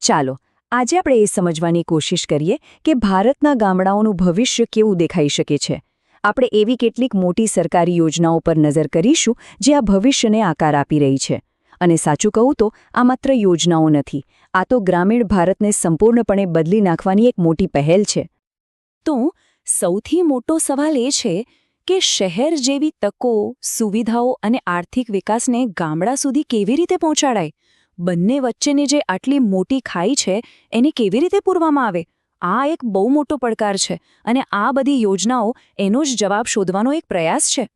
ચાલો, આજે આપણે એ સમજવાની કોશિશ કરીએ કે ભારતના ગામડાઓનું ભવિષ્ય કેવું દેખાઈ શકે છે. આપણે એવી કેટલીક મોટી સરકારી યોજનાઓ પર નજર કરીશું જે આ ભવિષ્યને આકાર આપી રહી છે. અને સાચું કહું તો, આ માત્ર યોજનાઓ નથી. આ તો ગ્રામીણ ભારતને સંપૂર્ણપણે બદલી નાખવાની એક મોટી પહેલ છે. તો, સૌથી મોટો સવાલ એ છે કે શહેર જેવી તકો, સુવિધાઓ અને આર્થિક વિકાસને ગામડા સુધી કેવી રીતે પહોંચાડાય? બંને વચ્ચેની જે આટલી મોટી ખાઈ છે, એને કેવી રીતે પૂરવામાં આવે? આ એક બહુ મોટો પડકાર છે અને આ બધી યોજનાઓ એનો જ જવાબ શોધવાનો એક પ્રયાસ છે.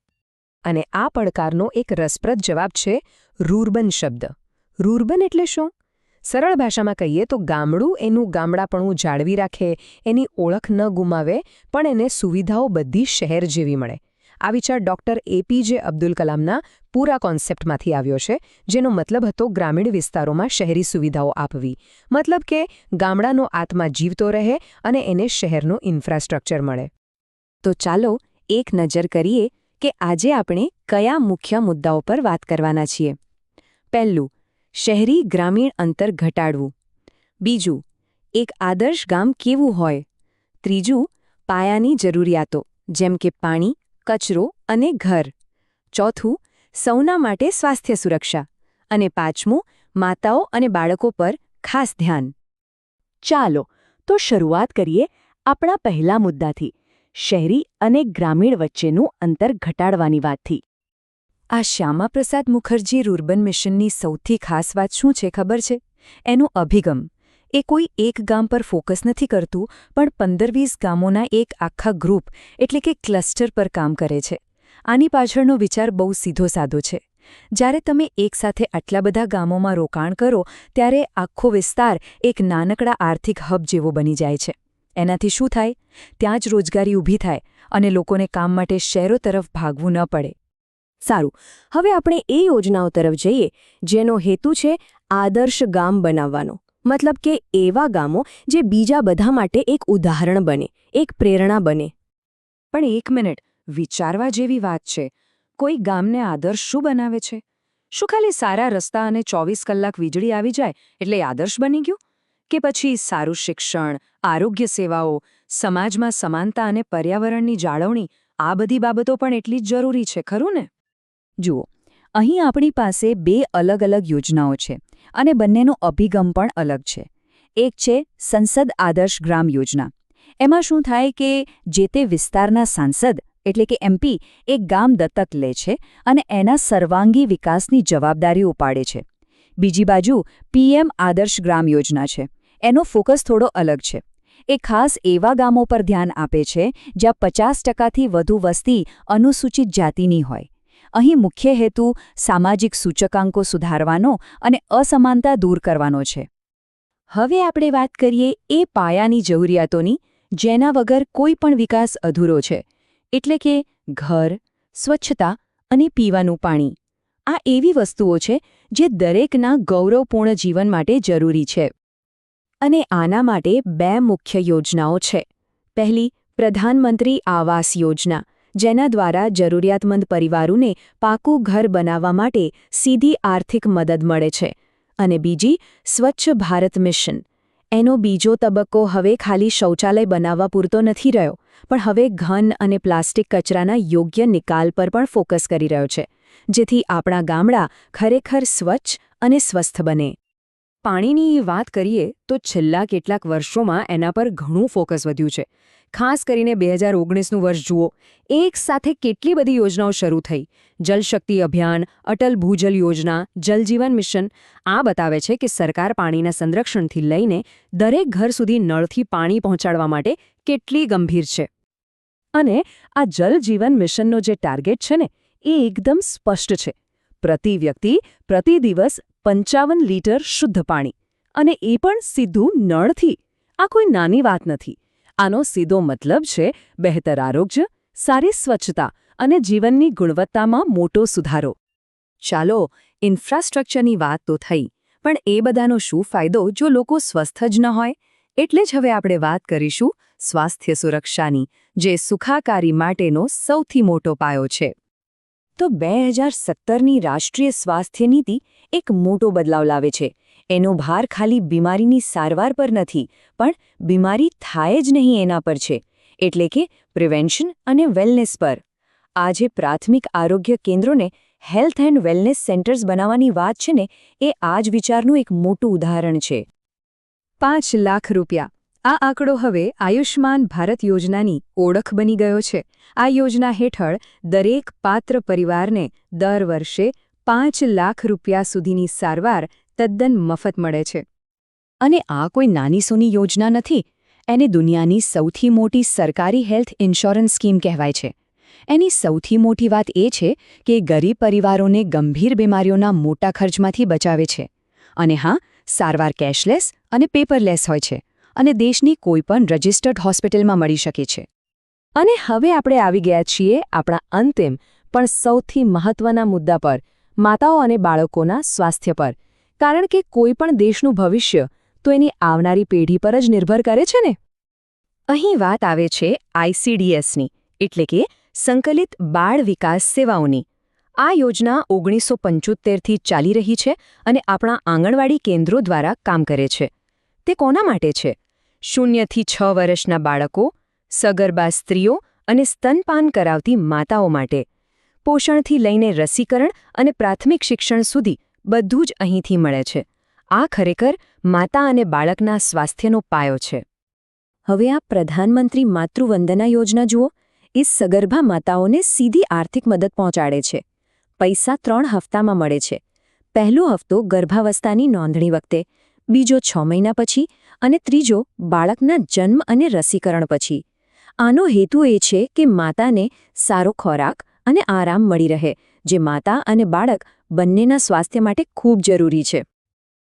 અને આ પડકારનો એક રસપ્રદ જવાબ છે રૂરબન શબ્દ. રૂરબન એટલે શું? સરળ ભાષામાં કહીએ તો ગામડું એનું ગામડાપણું જાળવી રાખે, એની ઓળખ ન ગુમાવે, પણ એને સુવિધાઓ બધી શહેર જેવી મળે. આ વિચાર ડોક્ટર એપીજે અબ્દુલ કલામના પૂરા કોન્સેપ્ટમાંથી આવ્યો છે, જેનો મતલબ હતો ગ્રામીણ વિસ્તારોમાં શહેરી સુવિધાઓ આપવી. મતલબ કે ગામડાનો આત્મા જીવતો રહે અને એને શહેરનું ઇન્ફ્રાસ્ટ્રક્ચર મળે. તો ચાલો એક નજર કરીએ કે આજે આપણે કયા મુખ્ય મુદ્દાઓ પર વાત કરવાના છીએ. પહેલું, શહેરી ગ્રામીણ અંતર ઘટાડવું. બીજું, એક આદર્શ ગામ કેવું હોય? ત્રીજું, પાયાની જરૂરિયાતો, જેમ કે પાણી કચરો અને ઘર. ચોથું, સૌના માટે સ્વાસ્થ્ય સુરક્ષા. અને પાંચમું, માતાઓ અને બાળકો પર ખાસ ધ્યાન. ચાલો, તો શરૂઆત કરીએ આપણા પહેલા મુદ્દાથી, શહેરી અને ગ્રામીણ વચ્ચેનું અંતર ઘટાડવાની વાતથી. આ શ્યામાપ્રસાદ મુખર્જી રૂરબન મિશનની સૌથી ખાસ વાત શું છે ખબર છે? એનો અભિગમ. એ કોઈ એક ગામ પર ફોકસ નથી કરતું, પણ પંદર વીસ ગામોના એક આખા ગ્રુપ એટલે કે ક્લસ્ટર પર કામ કરે છે. આની પાછળનો વિચાર બહુ સીધો સાધો છે. જ્યારે તમે એકસાથે આટલા બધા ગામોમાં રોકાણ કરો, ત્યારે આખો વિસ્તાર એક નાનકડા આર્થિક હબ જેવો બની જાય છે. એનાથી શું થાય? ત્યાં જ રોજગારી ઊભી થાય અને લોકોને કામ માટે શહેરો તરફ ભાગવું ન પડે. સારું, હવે આપણે એ યોજનાઓ તરફ જઈએ, જેનો હેતુ છે આદર્શ ગામ બનાવવાનો. મતલબ કે એવા ગામો જે બીજા બધા માટે એક ઉદાહરણ બને એક પ્રેરણા બને. પણ એક મિનિટ વિચારવા જેવી વાત છે. કોઈ ગામને આદર્શ શું બનાવે છે? શું ખાલી સારા રસ્તા અને ચોવીસ કલાક વીજળી આવી જાય એટલે આદર્શ બની ગયું? કે પછી સારું શિક્ષણ આરોગ્ય સેવાઓ સમાજમાં સમાનતા અને પર્યાવરણની જાળવણી આ બધી બાબતો પણ એટલી જ જરૂરી છે ખરું ને? જુઓ અહીં આપણી પાસે બે અલગ અલગ યોજનાઓ છે. અને બંનેનો અભિગમ પણ અલગ છે. એક છે સંસદ આદર્શ ગ્રામ યોજના. એમાં શું થાય કે જે તે વિસ્તારના સાંસદ, એટલે કે એમપી એક ગામ દત્તક લે છે અને એના સર્વાંગી વિકાસની જવાબદારી ઉપાડે છે. બીજી બાજુ પીએમ આદર્શ ગ્રામ યોજના છે. એનો ફોકસ થોડો અલગ છે. એ ખાસ એવા ગામો પર ધ્યાન આપે છે જ્યાં પચાસ ટકાથી વધુ વસ્તી અનુસૂચિત જાતિની હોય. અહીં મુખ્ય હેતુ સામાજિક સૂચકાંકો સુધારવાનો અને અસમાનતા દૂર કરવાનો છે. હવે આપણે વાત કરીએ એ પાયાની જરૂરિયાતોની, જેના વગર કોઈ પણ વિકાસ અધૂરો છે, એટલે કે ઘર, સ્વચ્છતા અને પીવાનું પાણી. આ એવી વસ્તુઓ છે જે દરેકના ગૌરવપૂર્ણ જીવન માટે જરૂરી છે. અને આના માટે બે મુખ્ય યોજનાઓ છે. પહેલી, પ્રધાનમંત્રી આવાસ યોજના. જેના દ્વારા જરૂરિયાતમંદ પરિવારોને પાકું ઘર બનાવવા માટે સીધી આર્થિક મદદ મળે છે. અને બીજી, સ્વચ્છ ભારત મિશન. એનો બીજો તબક્કો હવે ખાલી શૌચાલય બનાવવા પૂરતો નથી રહ્યો, પણ હવે ઘન અને પ્લાસ્ટિક કચરાના યોગ્ય નિકાલ પર પણ ફોકસ કરી રહ્યો છે, જેથી આપણા ગામડા ખરેખર સ્વચ્છ અને સ્વસ્થ બને. પાણીની વાત કરીએ તો છેલ્લા કેટલાક વર્ષોમાં એના પર ઘણું ફોકસ વધ્યું છે. ખાસ કરીને બે હજાર ઓગણીસનું વર્ષ જુઓ, એક સાથે કેટલી બધી યોજનાઓ શરૂ થઈ. જલશક્તિ અભિયાન, અટલ ભૂજલ યોજના જલજીવન મિશન, આ બતાવે છે કે સરકાર પાણીના સંરક્ષણથી લઈને દરેક ઘર સુધી નળથી પાણી પહોંચાડવા માટે કેટલી ગંભીર છે. અને આ જલજીવન મિશનનો જે ટાર્ગેટ છે ને, એ એકદમ સ્પષ્ટ છે. પ્રતિ વ્યક્તિ પ્રતિ દિવસ પંચાવન લીટર શુદ્ધ પાણી. અને એ પણ સીધું નળથી. આ કોઈ નાની વાત નથી. આનો સીધો મતલબ છે બહેતર આરોગ્ય, સારી સ્વચ્છતા અને જીવનની ગુણવત્તામાં મોટો સુધારો. ચાલો, ઇન્ફ્રાસ્ટ્રક્ચરની વાત તો થઈ, પણ એ બધાનો શું ફાયદો જો લોકો સ્વસ્થ જ ન હોય? એટલે જ હવે આપણે વાત કરીશું સ્વાસ્થ્ય સુરક્ષાની, જે સુખાકારી માટેનો સૌથી મોટો પાયો છે. તો બે હજાર સત્તરની રાષ્ટ્રીય સ્વાસ્થ્ય નીતિ એક મોટો બદલાવ લાવે છે. એનો ભાર ખાલી બીમારીની સારવાર પર નથી, પણ બીમારી થાય જ નહીં એના પર છે, એટલે કે પ્રિવેન્શન અને વેલનેસ પર. આજે પ્રાથમિક આરોગ્ય કેન્દ્રોને હેલ્થ એન્ડ વેલનેસ સેન્ટર્સ બનાવવાની વાત છે ને, એ આ જ વિચારનું એક મોટું ઉદાહરણ છે. પાંચ લાખ રૂપિયા. આ આંકડો હવે આયુષ્માન ભારત યોજનાની ઓળખ બની ગયો છે. આ યોજના હેઠળ દરેક પાત્ર પરિવારને દર વર્ષે પાંચ લાખ રૂપિયા સુધીની સારવાર તદ્દન મફત મળે છે. અને આ કોઈ નાની સોની યોજના નથી. એને દુનિયાની સૌથી મોટી સરકારી હેલ્થ ઇન્સ્યોરન્સ સ્કીમ કહેવાય છે. એની સૌથી મોટી વાત એ છે કે ગરીબ પરિવારોને ગંભીર બીમારીઓના મોટા ખર્ચમાંથી બચાવે છે. અને હા, સારવાર કેશલેસ અને પેપરલેસ હોય છે. અને દેશની કોઈપણ રજિસ્ટર્ડ હોસ્પિટલમાં મળી શકે છે. અને હવે આપણે આવી ગયા છીએ આપણા અંતિમ, પણ સૌથી મહત્વના મુદ્દા પર, માતાઓ અને બાળકોના સ્વાસ્થ્ય પર. કારણ કે કોઈ પણ દેશનું ભવિષ્ય તો એની આવનારી પેઢી પર જ નિર્ભર કરે છે ને? અહીં વાત આવે છે આઈસીડીએસની એટલે કે સંકલિત બાળ વિકાસ સેવાઓની. આ યોજના ઓગણીસો પંચોતેરથી ચાલી રહી છે અને આપણા આંગણવાડી કેન્દ્રો દ્વારા કામ કરે છે. તે કોના માટે છે? શૂન્યથી છ વર્ષના બાળકો, સગર્ભા સ્ત્રીઓ અને સ્તનપાન કરાવતી માતાઓ માટે. પોષણથી લઈને રસીકરણ અને પ્રાથમિક શિક્ષણ સુધી બધું જ અહીંથી મળે છે. આ ખરેખર માતા અને બાળકના સ્વાસ્થ્યનો પાયો છે. હવે આ પ્રધાનમંત્રી માતૃવંદના યોજના જુઓ. એ સગર્ભા માતાઓને સીધી આર્થિક મદદ પહોંચાડે છે. પૈસા ત્રણ હપ્તામાં મળે છે. પહેલો હપ્તો ગર્ભાવસ્થાની નોંધણી વખતે, બીજો છ મહિના પછી અને ત્રીજો, બાળકના જન્મ અને રસીકરણ પછી. આનો હેતુ એ છે કે માતાને સારો ખોરાક અને આરામ મળી રહે, જે માતા અને બાળક બંનેના સ્વાસ્થ્ય માટે ખૂબ જરૂરી છે.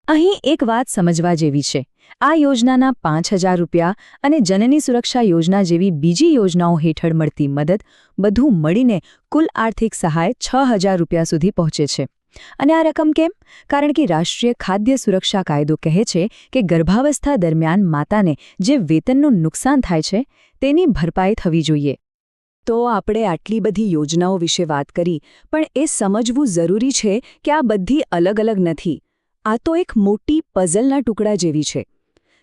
અહીં એક વાત સમજવા જેવી છે. આ યોજનાના પાંચ હજાર રૂપિયા અને જનની સુરક્ષા યોજના જેવી બીજી યોજનાઓ હેઠળ મળતી મદદ બધું મળીને કુલ આર્થિક સહાય છ હજાર રૂપિયા સુધી પહોંચે છે. અને આ રકમ કેમ? કારણ કે રાષ્ટ્રીય ખાદ્ય સુરક્ષા કાયદો કહે છે કે ગર્ભાવસ્થા દરમિયાન માતાને જે વેતનનું નુકસાન થાય છે, તેની ભરપાઈ થવી જોઈએ. તો આપણે આટલી બધી યોજનાઓ વિશે વાત કરી, પણ એ સમજવું જરૂરી છે કે આ બધી અલગ અલગ નથી. આ તો એક મોટી પઝલના ટુકડા જેવી છે.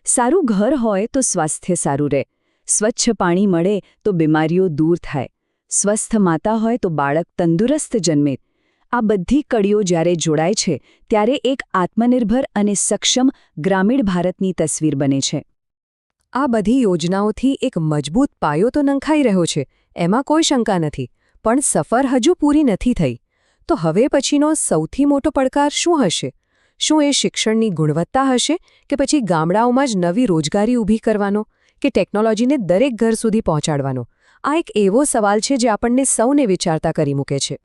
સારું ઘર હોય તો સ્વાસ્થ્ય સારું રહે. સ્વચ્છ પાણી મળે તો બીમારીઓ દૂર થાય. સ્વસ્થ માતા હોય તો બાળક તંદુરસ્ત જન્મે. આ બધી કડીઓ જ્યારે જોડાય છે, ત્યારે એક આત્મનિર્ભર અને સક્ષમ ગ્રામીણ ભારતની તસવીર બને છે. આ બધી યોજનાઓથી એક મજબૂત પાયો તો નંખાઈ રહ્યો છે, એમાં કોઈ શંકા નથી, પણ સફર હજુ પૂરી નથી થઈ. તો હવે પછીનો સૌથી મોટો પડકાર શું હશે? શું એ શિક્ષણની ગુણવત્તા હશે કે પછી ગામડાઓમાં જ નવી રોજગારી ઊભી કરવાનો કે ટેકનોલોજીને દરેક ઘર સુધી પહોંચાડવાનો? આ એક એવો સવાલ છે જે આપણને સૌને વિચારતા કરી મૂકે છે.